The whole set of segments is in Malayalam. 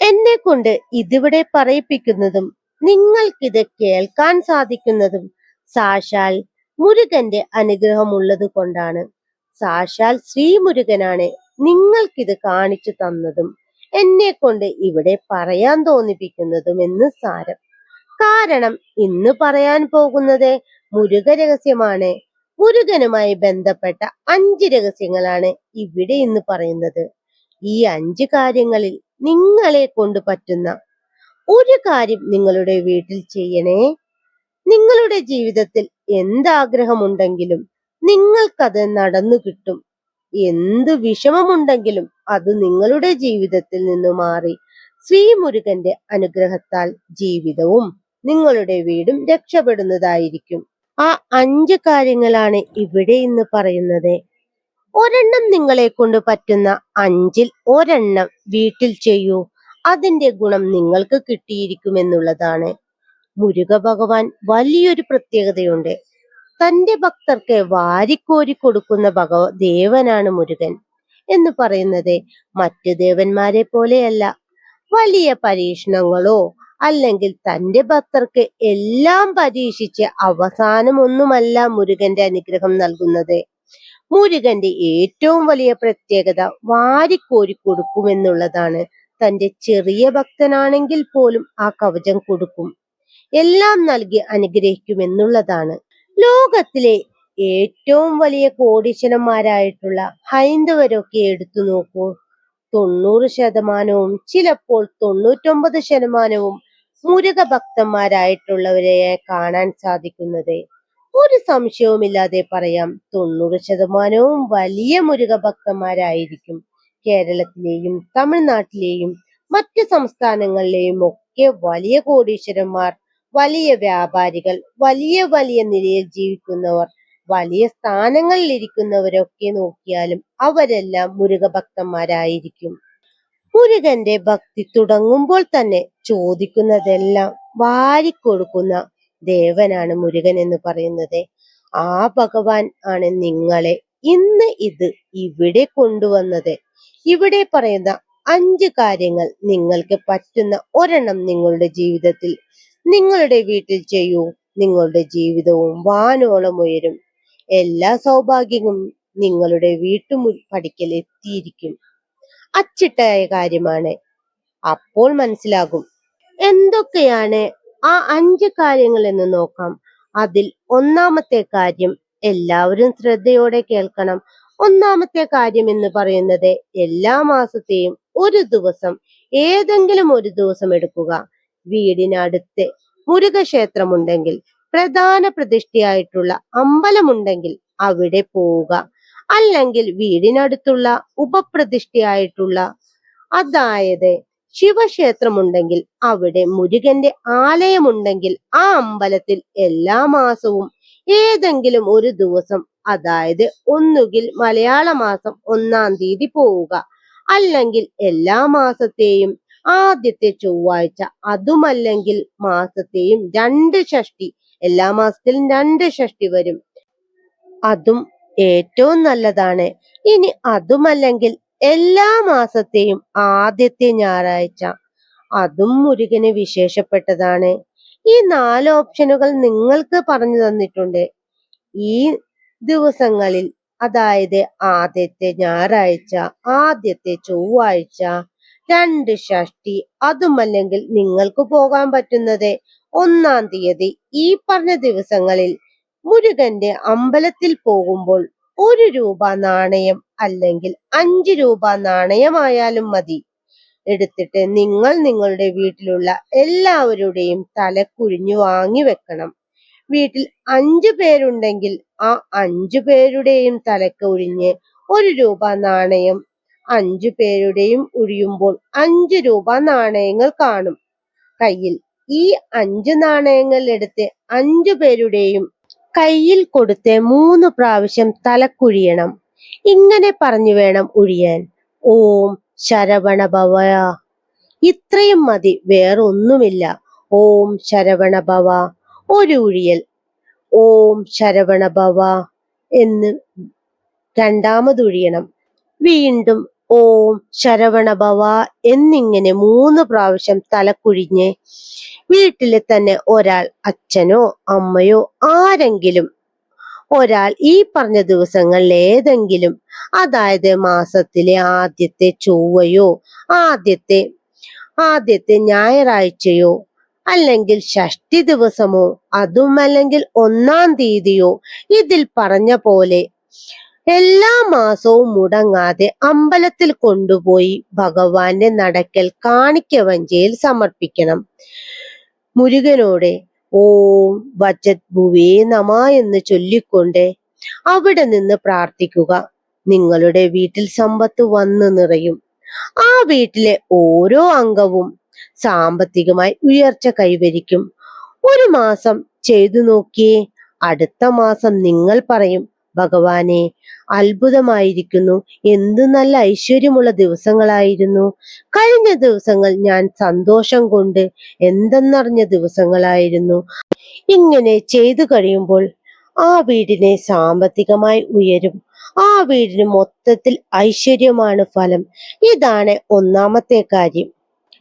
എന്നെ കൊണ്ട് ഇതിവിടെ പറയിപ്പിക്കുന്നതും നിങ്ങൾക്കിത് കേൾക്കാൻ സാധിക്കുന്നതും സാക്ഷാൽ മുരുകന്റെ അനുഗ്രഹമുള്ളത് കൊണ്ടാണ്. സാക്ഷാൽ ശ്രീമുരുകനാണ് നിങ്ങൾക്കിത് കാണിച്ചു തന്നതും എന്നെ കൊണ്ട് ഇവിടെ പറയാൻ തോന്നിപ്പിക്കുന്നതും എന്ന് സാരം. കാരണം ഇന്ന് പറയാൻ പോകുന്നത് മുരുക രഹസ്യമാണ്. മുരുകനുമായി ബന്ധപ്പെട്ട അഞ്ച് രഹസ്യങ്ങളാണ് ഇവിടെ ഇന്ന് പറയുന്നത്. ഈ അഞ്ച് കാര്യങ്ങളിൽ നിങ്ങളെ കൊണ്ട് പറ്റുന്ന ഒരു കാര്യം നിങ്ങളുടെ വീട്ടിൽ ചെയ്യണേ. നിങ്ങളുടെ ജീവിതത്തിൽ എന്താഗ്രഹമുണ്ടെങ്കിലും നിങ്ങൾക്കത് നടന്നു കിട്ടും. എന്ത് വിഷമമുണ്ടെങ്കിലും അത് നിങ്ങളുടെ ജീവിതത്തിൽ നിന്ന് മാറി ശ്രീമുരുകന്റെ അനുഗ്രഹത്താൽ ജീവിതവും നിങ്ങളുടെ വീടും രക്ഷപ്പെടുന്നതായിരിക്കും. ആ അഞ്ച് കാര്യങ്ങളാണ് ഇവിടെ ഇന്ന് പറയുന്നത്. ഒരെണ്ണം നിങ്ങളെ കൊണ്ട് പറ്റുന്ന അഞ്ചിൽ ഒരെണ്ണം വീട്ടിൽ ചെയ്യൂ. അതിന്റെ ഗുണം നിങ്ങൾക്ക് കിട്ടിയിരിക്കുമെന്നുള്ളതാണ്. മുരുക ഭഗവാൻ വലിയൊരു പ്രത്യേകതയുണ്ട്. തന്റെ ഭക്തർക്ക് വാരിക്കോരി കൊടുക്കുന്ന ഭഗവ ദേവനാണ് മുരുകൻ എന്ന് പറയുന്നത് മറ്റു ദേവന്മാരെ പോലെയല്ല. വലിയ പരീക്ഷണങ്ങളോ അല്ലെങ്കിൽ തന്റെ ഭക്തർക്ക് എല്ലാം പരീക്ഷിച്ച് അവസാനമൊന്നുമല്ല മുരുകന്റെ അനുഗ്രഹം നൽകുന്നത്. മുരുകന്റെ ഏറ്റവും വലിയ പ്രത്യേകത വാരിക്കോരി കൊടുക്കുമെന്നുള്ളതാണ്. തന്റെ ചെറിയ ഭക്തനാണെങ്കിൽ പോലും ആ കവചം കൊടുക്കും. എല്ലാം നൽകി അനുഗ്രഹിക്കുമെന്നുള്ളതാണ്. ലോകത്തിലെ ഏറ്റവും വലിയ കോടീശ്വരന്മാരായിട്ടുള്ള ഹൈന്ദവരൊക്കെ എടുത്തു നോക്കൂ. തൊണ്ണൂറ് ശതമാനവും ചിലപ്പോൾ തൊണ്ണൂറ്റൊമ്പത് ശതമാനവും മുരുക ഭക്തന്മാരായിട്ടുള്ളവരെ കാണാൻ സാധിക്കുന്നത്. ഒരു സംശയവുമില്ലാതെ പറയാം. തൊണ്ണൂറ് ശതമാനവും വലിയ മുരുക ഭക്തന്മാരായിരിക്കും കേരളത്തിലെയും തമിഴ്നാട്ടിലെയും മറ്റ് സംസ്ഥാനങ്ങളിലെയും ഒക്കെ വലിയ കോടീശ്വരന്മാർ വലിയ വ്യാപാരികൾ വലിയ വലിയ നിലയിൽ ജീവിക്കുന്നവർ വലിയ സ്ഥാനങ്ങളിൽ ഇരിക്കുന്നവരൊക്കെ നോക്കിയാലും അവരെല്ലാം മുരുക ഭക്തന്മാരായിരിക്കും മുരുകന്റെ ഭക്തി തുടങ്ങുമ്പോൾ തന്നെ ചോദിക്കുന്നതെല്ലാം വാരിക്കൊടുക്കുന്ന ദേവനാണ് മുരുകൻ എന്ന് പറയുന്നത്. ആ ഭഗവാൻ ആണ് നിങ്ങളെ ഇന്ന് ഇത് ഇവിടെ കൊണ്ടുവന്നത്. ഇവിടെ പറയുന്ന അഞ്ച് കാര്യങ്ങൾ നിങ്ങൾക്ക് പറ്റുന്ന ഒരെണ്ണം നിങ്ങളുടെ ജീവിതത്തിൽ. നിങ്ങളുടെ വീട്ടിൽ ചെയ്യൂ നിങ്ങളുടെ ജീവിതവും വാനോളം ഉയരും. എല്ലാ സൗഭാഗ്യവും നിങ്ങളുടെ വീട്ടുമു പടിക്കൽ എത്തിയിരിക്കും. അച്ചിട്ടായ കാര്യമാണ്. അപ്പോൾ മനസ്സിലാകും. എന്തൊക്കെയാണ് ആ അഞ്ച് കാര്യങ്ങൾ എന്ന് നോക്കാം. അതിൽ ഒന്നാമത്തെ കാര്യം എല്ലാവരും ശ്രദ്ധയോടെ കേൾക്കണം. ഒന്നാമത്തെ കാര്യം എന്ന് പറയുന്നത് എല്ലാ മാസത്തെയും ഒരു ദിവസം ഏതെങ്കിലും ഒരു ദിവസം എടുക്കുക. വീടിനടുത്ത് മുരുകക്ഷേത്രമുണ്ടെങ്കിൽ പ്രധാന പ്രതിഷ്ഠയായിട്ടുള്ള അമ്പലമുണ്ടെങ്കിൽ അവിടെ പോവുക. അല്ലെങ്കിൽ വീടിനടുത്തുള്ള ഉപപ്രതിഷ്ഠയായിട്ടുള്ള അതായത് ശിവക്ഷേത്രമുണ്ടെങ്കിൽ അവിടെ മുരുകന്റെ ആലയമുണ്ടെങ്കിൽ ആ അമ്പലത്തിൽ എല്ലാ മാസവും ഏതെങ്കിലും ഒരു ദിവസം അതായത് ഒന്നുകിൽ മലയാള മാസം ഒന്നാം തീയതി പോവുക. അല്ലെങ്കിൽ എല്ലാ മാസത്തെയും ആദ്യത്തെ ചൊവ്വാഴ്ച അതുമല്ലെങ്കിൽ മാസത്തെയും രണ്ട് ഷഷ്ടി എല്ലാ മാസത്തിലും രണ്ട് ഷഷ്ടി വരും. അതും ഏറ്റവും നല്ലതാണ്. ഇനി അതുമല്ലെങ്കിൽ എല്ലാ മാസത്തെയും ആദ്യത്തെ ഞായറാഴ്ച. അതും മുരുകന് വിശേഷപ്പെട്ടതാണ്. ഈ നാല് ഓപ്ഷനുകൾ നിങ്ങൾക്ക് പറഞ്ഞു തന്നിട്ടുണ്ട്. ഈ ദിവസങ്ങളിൽ അതായത് ആദ്യത്തെ ഞായറാഴ്ച ആദ്യത്തെ ചൊവ്വാഴ്ച രണ്ട് ഷഷ്ടി അതുമല്ലെങ്കിൽ നിങ്ങൾക്ക് പോകാൻ പറ്റുന്നത് ഒന്നാം തീയതി. ഈ പറഞ്ഞ ദിവസങ്ങളിൽ മുരുകന്റെ അമ്പലത്തിൽ പോകുമ്പോൾ ഒരു രൂപ നാണയം അല്ലെങ്കിൽ അഞ്ച് രൂപ നാണയമായാലും മതി. എടുത്തിട്ട് നിങ്ങൾ നിങ്ങളുടെ വീട്ടിലുള്ള എല്ലാവരുടെയും തല കുഴിഞ്ഞു വാങ്ങി വെക്കണം. വീട്ടിൽ അഞ്ചു പേരുണ്ടെങ്കിൽ ആ അഞ്ചു പേരുടെയും തലക്ക് ഉഴിഞ്ഞ് ഒരു രൂപ നാണയം അഞ്ചു പേരുടെയും ഉഴിയുമ്പോൾ അഞ്ചു രൂപ നാണയങ്ങൾ കാണും. കയ്യിൽ ഈ അഞ്ച് നാണയങ്ങൾ എടുത്ത് അഞ്ചു പേരുടെയും കയ്യിൽ കൊടുത്ത് മൂന്ന് പ്രാവശ്യം തലക്കുഴിയണം. ഇങ്ങനെ പറഞ്ഞു വേണം ഉഴിയാൻ. ഓം ശരവണ ഭവ ഇത്രയും മതി വേറൊന്നുമില്ല. ഓം ശരവണ ഭവ ഒരു ഉഴിയൽ. ഓം ശരവണ ഭവ എന്ന് രണ്ടാമതൊഴിയണം വീണ്ടും ഓം ശരവണഭവ എന്നിങ്ങനെ മൂന്ന് പ്രാവശ്യം തലക്കുഴിഞ്ഞ് വീട്ടിലെ തന്നെ ഒരാൾ അച്ഛനോ അമ്മയോ ആരെങ്കിലും ഒരാൾ ഈ പറഞ്ഞ ദിവസങ്ങളിൽ ഏതെങ്കിലും അതായത് മാസത്തിലെ ആദ്യത്തെ ചൊവ്വയോ ആദ്യത്തെ ആദ്യത്തെ ഞായറാഴ്ചയോ അല്ലെങ്കിൽ ഷഷ്ടി ദിവസമോ അതും അല്ലെങ്കിൽ ഒന്നാം തീയതിയോ ഇതിൽ പറഞ്ഞ പോലെ എല്ലാ മാസവും മുടങ്ങാതെ അമ്പലത്തിൽ കൊണ്ടുപോയി ഭഗവാന്റെ നടക്കൽ കാണിക്കവഞ്ചിയിൽ സമർപ്പിക്കണം. മുരുകനോടെ ഓം വജത് ഭുവേ നമ എന്ന് ചൊല്ലിക്കൊണ്ട് അവിടെ നിന്ന് പ്രാർത്ഥിക്കുക. നിങ്ങളുടെ വീട്ടിൽ സമ്പത്ത് വന്നു നിറയും. ആ വീട്ടിലെ ഓരോ അംഗവും സാമ്പത്തികമായി ഉയർച്ച കൈവരിക്കും. ഒരു മാസം ചെയ്തു നോക്കിയേ അടുത്ത മാസം നിങ്ങൾ പറയും ഭഗവാനെ അത്ഭുതമായിരിക്കുന്നു. എന്തു നല്ല ഐശ്വര്യമുള്ള ദിവസങ്ങളായിരുന്നു. കഴിഞ്ഞ ദിവസങ്ങൾ ഞാൻ സന്തോഷം കൊണ്ട് എന്തെന്നറിഞ്ഞ ദിവസങ്ങളായിരുന്നു. ഇങ്ങനെ ചെയ്തു കഴിയുമ്പോൾ ആ വീടിനെ സാമ്പത്തികമായി ഉയരും. ആ വീടിന് മൊത്തത്തിൽ ഐശ്വര്യമാണ് ഫലം. ഇതാണ് ഒന്നാമത്തെ കാര്യം.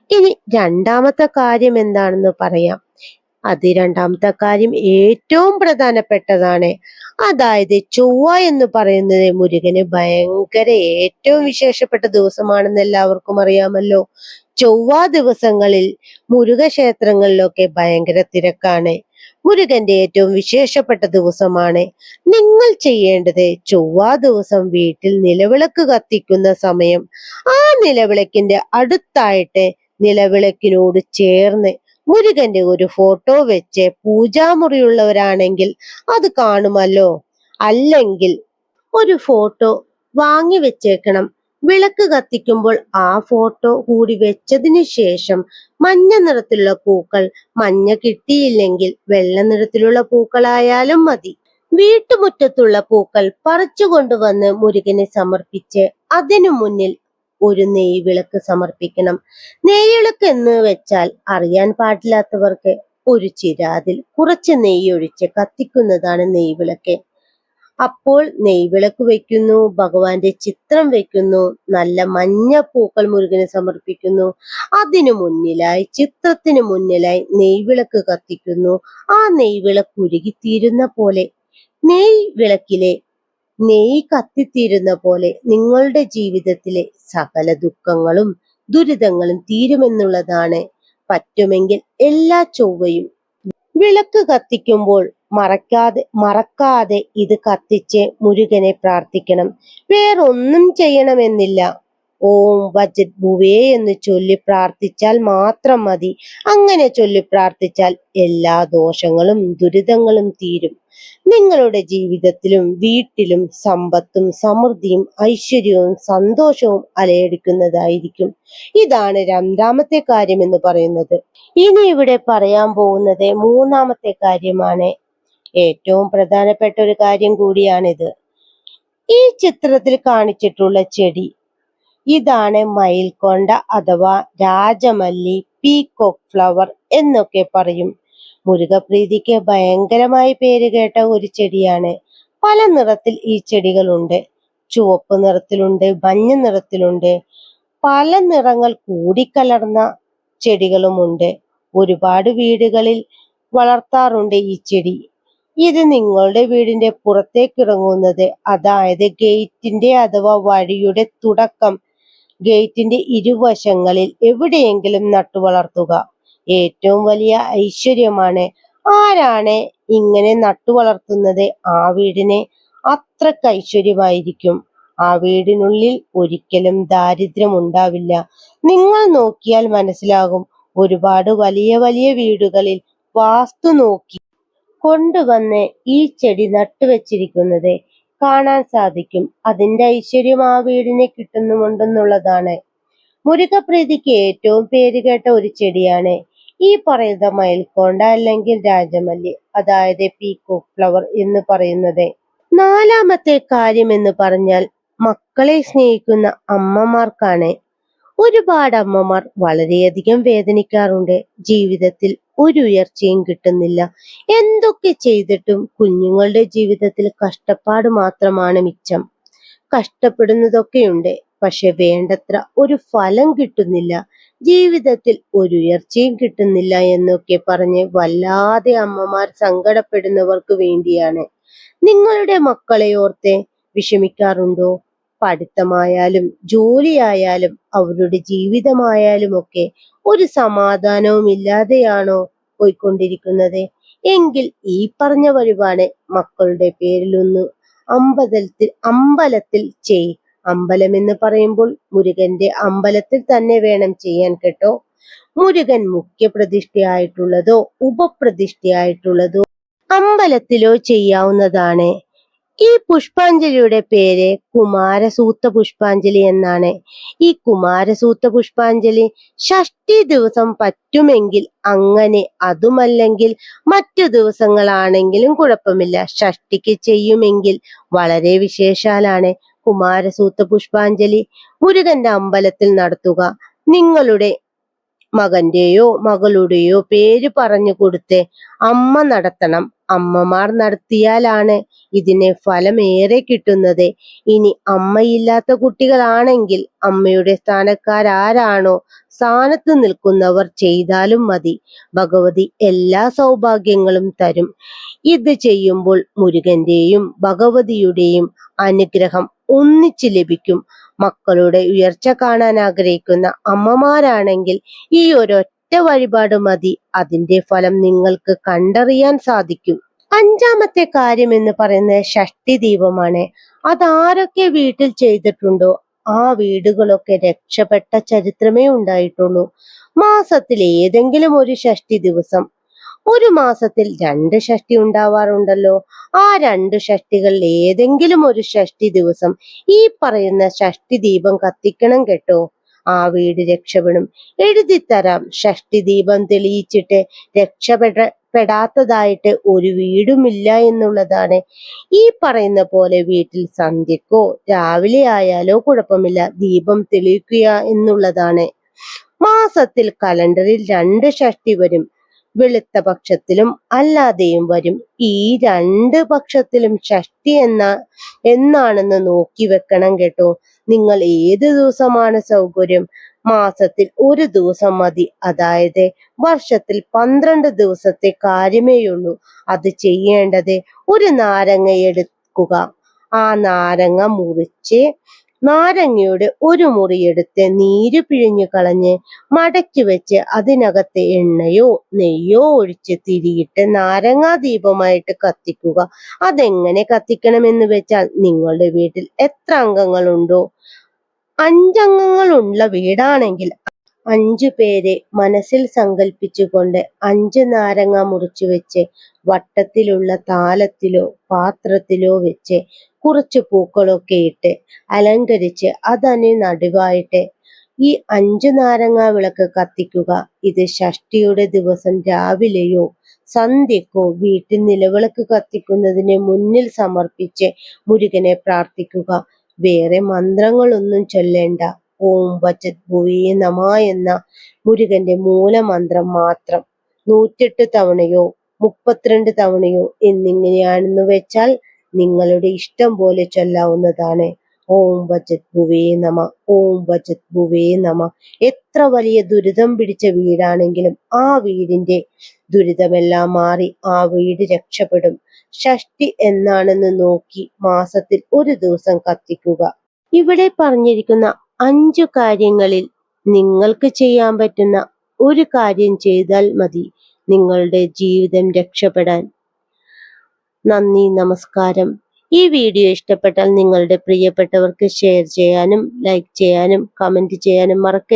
ഇനി രണ്ടാമത്തെ കാര്യം എന്താണെന്ന് പറയാം. അത് രണ്ടാമത്തെ കാര്യം ഏറ്റവും പ്രധാനപ്പെട്ടതാണ്. അതായത് ചൊവ്വ എന്ന് പറയുന്നത് മുരുകന് ഭയങ്കര ഏറ്റവും വിശേഷപ്പെട്ട ദിവസമാണെന്ന് എല്ലാവർക്കും അറിയാമല്ലോ. ചൊവ്വ ദിവസങ്ങളിൽ മുരുക ക്ഷേത്രങ്ങളിലൊക്കെ ഭയങ്കര തിരക്കാണ്. മുരുകന്റെ ഏറ്റവും വിശേഷപ്പെട്ട ദിവസമാണ്. നിങ്ങൾ ചെയ്യേണ്ടത് ചൊവ്വ ദിവസം വീട്ടിൽ നിലവിളക്ക് കത്തിക്കുന്ന സമയം ആ നിലവിളക്കിന്റെ അടുത്തായിട്ട് നിലവിളക്കിനോട് ചേർന്ന് മുരുകന്റെ ഒരു ഫോട്ടോ വെച്ച് പൂജാമുറിയുള്ളവരാണെങ്കിൽ അത് കാണുമല്ലോ. അല്ലെങ്കിൽ ഒരു ഫോട്ടോ വാങ്ങി വെച്ചേക്കണം. വിളക്ക് കത്തിക്കുമ്പോൾ ആ ഫോട്ടോ കൂടി വെച്ചതിന് ശേഷം മഞ്ഞ നിറത്തിലുള്ള പൂക്കൾ മഞ്ഞ കിട്ടിയില്ലെങ്കിൽ വെള്ള നിറത്തിലുള്ള പൂക്കളായാലും മതി. വീട്ടുമുറ്റത്തുള്ള പൂക്കൾ പറിച്ചു കൊണ്ടുവന്ന് മുരുകനെ സമർപ്പിച്ച് അതിനു മുന്നിൽ ഒരു നെയ് വിളക്ക് സമർപ്പിക്കണം. നെയ് വിളക്ക് എന്ന് വെച്ചാൽ അറിയാൻ പാടില്ലാത്തവർക്ക് ഒരു ചിരാതിൽ കുറച്ച് നെയ്യ് ഒഴിച്ച് കത്തിക്കുന്നതാണ് നെയ് വിളക്ക് അപ്പോൾ നെയ് വിളക്ക് വെക്കുന്നു ഭഗവാന്റെ ചിത്രം വെക്കുന്നു നല്ല മഞ്ഞ പൂക്കൾ മുരുകന് സമർപ്പിക്കുന്നു. അതിനു മുന്നിലായി ചിത്രത്തിന് മുന്നിലായി നെയ് വിളക്ക് കത്തിക്കുന്നു. ആ നെയ് നെയ്വിളക്ക് ഉരുകിത്തീരുന്ന പോലെ നെയ് വിളക്കിലെ നെയ് കത്തിത്തീരുന്ന പോലെ നിങ്ങളുടെ ജീവിതത്തിലെ സകല ദുഃഖങ്ങളും ദുരിതങ്ങളും തീരുമെന്നുള്ളതാണ് പറ്റുമെങ്കിൽ എല്ലാ ചൊവ്വയും വിളക്ക് കത്തിക്കുമ്പോൾ മറക്കാതെ മറക്കാതെ ഇത് കത്തിച്ച് മുരുകനെ പ്രാർത്ഥിക്കണം. വേറൊന്നും ചെയ്യണമെന്നില്ല. ഓം വജത് ഭുവേ എന്ന് ചൊല്ലി പ്രാർത്ഥിച്ചാൽ മാത്രം മതി. അങ്ങനെ ചൊല്ലി പ്രാർത്ഥിച്ചാൽ എല്ലാ ദോഷങ്ങളും ദുരിതങ്ങളും തീരും. നിങ്ങളുടെ ജീവിതത്തിലും വീട്ടിലും സമ്പത്തും സമൃദ്ധിയും ഐശ്വര്യവും സന്തോഷവും അലയടിക്കുന്നതായിരിക്കും. ഇതാണ് രണ്ടാമത്തെ കാര്യം എന്ന് പറയുന്നത്. ഇനി ഇവിടെ പറയാൻ പോകുന്നത് മൂന്നാമത്തെ കാര്യമാണ്. ഏറ്റവും പ്രധാനപ്പെട്ട ഒരു കാര്യം കൂടിയാണിത്. ഈ ചിത്രത്തിൽ കാണിച്ചിട്ടുള്ള ചെടി ഇതാണ് മയിൽക്കൊണ്ട അഥവാ രാജമല്ലി പീകോക്ക് ഫ്ലവർ എന്നൊക്കെ പറയും. മുരുകപ്രീതിക്ക് ഭയങ്കരമായി പേര് കേട്ട ഒരു ചെടിയാണ്. പല നിറത്തിൽ ഈ ചെടികളുണ്ട്. ചുവപ്പ് നിറത്തിലുണ്ട് മഞ്ഞ നിറത്തിലുണ്ട്. പല നിറങ്ങൾ കൂടിക്കലർന്ന ചെടികളുമുണ്ട്. ഒരുപാട് വീടുകളിൽ വളർത്താറുണ്ട് ഈ ചെടി. ഇത് നിങ്ങളുടെ വീടിന്റെ പുറത്തേക്ക് ഇറങ്ങുന്നത് അതായത് ഗേറ്റിന്റെ അഥവാ വഴിയുടെ തുടക്കം ഗേറ്റിന്റെ ഇരുവശങ്ങളിൽ എവിടെയെങ്കിലും നട്ടുവളർത്തുക ഏറ്റവും വലിയ ഐശ്വര്യമാണ് ആരാണ് ഇങ്ങനെ നട്ടുവളർത്തുന്നത് ആ വീടിന് അത്രയ്ക്ക് ഐശ്വര്യമായിരിക്കും. ആ വീടിനുള്ളിൽ ഒരിക്കലും ദാരിദ്ര്യം ഉണ്ടാവില്ല. നിങ്ങൾ നോക്കിയാൽ മനസ്സിലാകും ഒരുപാട് വലിയ വലിയ വീടുകളിൽ വാസ്തു നോക്കി കൊണ്ടുവന്ന് ഈ ചെടി നട്ടുവെച്ചിരിക്കുന്നത്. കാണാൻ സാധിക്കും. അതിന്റെ ഐശ്വര്യം ആ വീടിനെ കിട്ടുന്നുമുണ്ടെന്നുള്ളതാണ്. മുരുകപ്രീതിക്ക് ഏറ്റവും പേരുകേട്ട ഒരു ചെടിയാണ്. ഈ പറയുന്ന മയിൽക്കോണ്ട അല്ലെങ്കിൽ രാജമല്ലി അതായത് പീകോക്ക് ഫ്ലവർ എന്ന് പറയുന്നത്. നാലാമത്തെ കാര്യം എന്ന് പറഞ്ഞാൽ മക്കളെ സ്നേഹിക്കുന്ന അമ്മമാർക്കാണ് ഒരുപാട് അമ്മമാർ വളരെയധികം വേദനിക്കാറുണ്ട്. ജീവിതത്തിൽ ഒരു ഉയർച്ചയും കിട്ടുന്നില്ല. എന്തൊക്കെ ചെയ്തിട്ടും കുഞ്ഞുങ്ങളുടെ ജീവിതത്തിൽ കഷ്ടപ്പാട് മാത്രമാണ് മിച്ചം. കഷ്ടപ്പെടുന്നതൊക്കെയുണ്ട്. പക്ഷെ വേണ്ടത്ര ഒരു ഫലം കിട്ടുന്നില്ല. ജീവിതത്തിൽ ഒരു ഉയർച്ചയും കിട്ടുന്നില്ല എന്നൊക്കെ പറഞ്ഞ് വല്ലാതെ അമ്മമാർ സങ്കടപ്പെടുന്നവർക്ക് വേണ്ടിയാണ്. നിങ്ങളുടെ മക്കളെ ഓർത്ത് വിഷമിക്കാറുണ്ടോ? പഠിത്തമായാലും ജോലിയായാലും അവരുടെ ജീവിതമായാലും ഒക്കെ ഒരു സമാധാനവും ഇല്ലാതെയാണോ പോയിക്കൊണ്ടിരിക്കുന്നത്? എങ്കിൽ ഈ പറഞ്ഞ വഴിപാട് മക്കളുടെ പേരിലൊന്ന് അമ്പലത്തിൽ അമ്പലത്തിൽ ചെയ് അമ്പലം എന്ന് പറയുമ്പോൾ മുരുകന്റെ അമ്പലത്തിൽ തന്നെ വേണം ചെയ്യാൻ കേട്ടോ. മുരുകൻ മുഖ്യപ്രതിഷ്ഠയായിട്ടുള്ളതോ ഉപപ്രതിഷ്ഠയായിട്ടുള്ളതോ അമ്പലത്തിലോ ചെയ്യാവുന്നതാണ്. ഈ പുഷ്പാഞ്ജലിയുടെ പേര് കുമാരസൂത്ത പുഷ്പാഞ്ജലി എന്നാണ്. ഈ കുമാരസൂത്ത പുഷ്പാഞ്ജലി ഷഷ്ടി ദിവസം പറ്റുമെങ്കിൽ അങ്ങനെ അതുമല്ലെങ്കിൽ മറ്റു ദിവസങ്ങളാണെങ്കിലും കുഴപ്പമില്ല. ഷഷ്ടിക്ക് ചെയ്യുമെങ്കിൽ വളരെ വിശേഷാലാണ്. കുമാരസൂത്ത പുഷ്പാഞ്ജലി മുരുകന്റെ അമ്പലത്തിൽ നടത്തുക. നിങ്ങളുടെ മകന്റെയോ മകളുടെയോ പേര് പറഞ്ഞു കൊടുത്ത് അമ്മ നടത്തണം. അമ്മമാർ നടത്തിയാലാണ് ഇതിന് ഏറെ കിട്ടുന്നത്. ഇനി അമ്മയില്ലാത്ത കുട്ടികളാണെങ്കിൽ അമ്മയുടെ സ്ഥാനക്കാരാരാണോ? സ്ഥാനത്ത് നിൽക്കുന്നവർ ചെയ്താലും മതി. ഭഗവതി എല്ലാ സൗഭാഗ്യങ്ങളും തരും. ഇത് ചെയ്യുമ്പോൾ മുരുകന്റെയും ഭഗവതിയുടെയും അനുഗ്രഹം ഒന്നിച്ച് ലഭിക്കും. മക്കളുടെ ഉയർച്ച കാണാൻ ആഗ്രഹിക്കുന്ന അമ്മമാരാണെങ്കിൽ ഈ ഒരൊറ്റ വഴിപാട് മതി. അതിന്റെ ഫലം നിങ്ങൾക്ക് കണ്ടറിയാൻ സാധിക്കും. അഞ്ചാമത്തെ കാര്യം എന്ന് പറയുന്നത് ഷഷ്ടി ദീപമാണ്. അതാരൊക്കെ വീട്ടിൽ ചെയ്തിട്ടുണ്ടോ ആ വീടുകളൊക്കെ രക്ഷപ്പെട്ട ചരിത്രമേ ഉണ്ടായിട്ടുള്ളൂ. മാസത്തിൽ ഏതെങ്കിലും ഒരു ഷഷ്ടി ദിവസം ഒരു മാസത്തിൽ രണ്ട് ഷഷ്ടി ഉണ്ടാവാറുണ്ടല്ലോ. ആ രണ്ട് ഷഷ്ടികളിൽ ഏതെങ്കിലും ഒരു ഷഷ്ടി ദിവസം ഈ പറയുന്ന ഷഷ്ടി ദീപം കത്തിക്കണം കേട്ടോ. ആ വീട് രക്ഷപ്പെടും. എഴുതിത്തരാം. ഷഷ്ടി ദീപം തെളിയിച്ചിട്ട് രക്ഷപ്പെട പെടാത്തതായിട്ട് ഒരു വീടുമില്ല എന്നുള്ളതാണ്. ഈ പറയുന്ന പോലെ വീട്ടിൽ സന്ധ്യക്കോ രാവിലെ ആയാലോ കുഴപ്പമില്ല. ദീപം തെളിയിക്കുക എന്നുള്ളതാണ്. മാസത്തിൽ കലണ്ടറിൽ രണ്ട് ഷഷ്ടി വരും. വെളുത്ത പക്ഷത്തിലും അല്ലാതെയും വരും. ഈ രണ്ട് പക്ഷത്തിലും ഷഷ്ടി എന്ന എന്നാണെന്ന് നോക്കി വെക്കണം കേട്ടോ. നിങ്ങൾ ഏത് ദിവസമാണ് സൗകര്യം? മാസത്തിൽ ഒരു ദിവസം മതി. അതായത് വർഷത്തിൽ പന്ത്രണ്ട് ദിവസത്തെ കാര്യമേയുള്ളൂ അത് ചെയ്യേണ്ടത് ഒരു നാരങ്ങ എടുക്കുക ആ നാരങ്ങ മുറിച്ച് നാരങ്ങയുടെ ഒരു മുറിയെടുത്ത് നീര് പിഴിഞ്ഞു കളഞ്ഞ് മടക്കി വെച്ച് അതിനകത്ത് എണ്ണയോ നെയ്യോ ഒഴിച്ച് തിരിയിട്ട് നാരങ്ങാ ദീപമായിട്ട് കത്തിക്കുക. അതെങ്ങനെ കത്തിക്കണമെന്ന് വെച്ചാൽ നിങ്ങളുടെ വീട്ടിൽ എത്ര അംഗങ്ങളുണ്ടോ? അഞ്ചംഗങ്ങളുള്ള വീടാണെങ്കിൽ അഞ്ചു പേരെ മനസ്സിൽ സങ്കല്പിച്ചുകൊണ്ട് അഞ്ച് നാരങ്ങ മുറിച്ചു വെച്ച് വട്ടത്തിലുള്ള താലത്തിലോ പാത്രത്തിലോ വെച്ച് കുറച്ച് പൂക്കളൊക്കെ ഇട്ട് അലങ്കരിച്ച് അതനെ നടുവായിട്ട് ഈ അഞ്ച് നാരങ്ങ വിളക്ക് കത്തിക്കുക. ഇത് ഷഷ്ടിയുടെ ദിവസം രാവിലെയോ സന്ധ്യക്കോ വീട്ടിൽ നിലവിളക്ക് കത്തിക്കുന്നതിന് മുന്നിൽ സമർപ്പിച്ച് മുരുകനെ പ്രാർത്ഥിക്കുക. വേറെ മന്ത്രങ്ങളൊന്നും ചൊല്ലേണ്ട. ഓം വചത് ഭുവേ നമ എന്ന മുരുകന്റെ മൂലമന്ത്രം മാത്രം. നൂറ്റെട്ട് തവണയോ മുപ്പത്തിരണ്ട് തവണയോ എന്നിങ്ങനെയാണെന്ന് വെച്ചാൽ നിങ്ങളുടെ ഇഷ്ടം പോലെ ചൊല്ലാവുന്നതാണ്. ഓം വചത് ഭുവേ നമ ഓം വചത് ഭുവേ നമ. എത്ര വലിയ ദുരിതം പിടിച്ച വീടാണെങ്കിലും ആ വീടിന്റെ ദുരിതമെല്ലാം മാറി ആ വീട് രക്ഷപ്പെടും. ഷഷ്ടി എന്നാണെന്ന് നോക്കി മാസത്തിൽ ഒരു ദിവസം കത്തിക്കുക. ഇവിടെ പറഞ്ഞിരിക്കുന്ന അഞ്ചു കാര്യങ്ങളിൽ നിങ്ങൾക്ക് ചെയ്യാൻ പറ്റുന്ന ഒരു കാര്യം ചെയ്താൽ മതി. നിങ്ങളുടെ ജീവിതം രക്ഷപ്പെടാൻ. നന്ദി നമസ്കാരം. ഈ വീഡിയോ ഇഷ്ടപ്പെട്ടാൽ നിങ്ങളുടെ പ്രിയപ്പെട്ടവർക്ക് ഷെയർ ചെയ്യാനും ലൈക്ക് ചെയ്യാനും കമന്റ് ചെയ്യാനും മറക്കരുത്.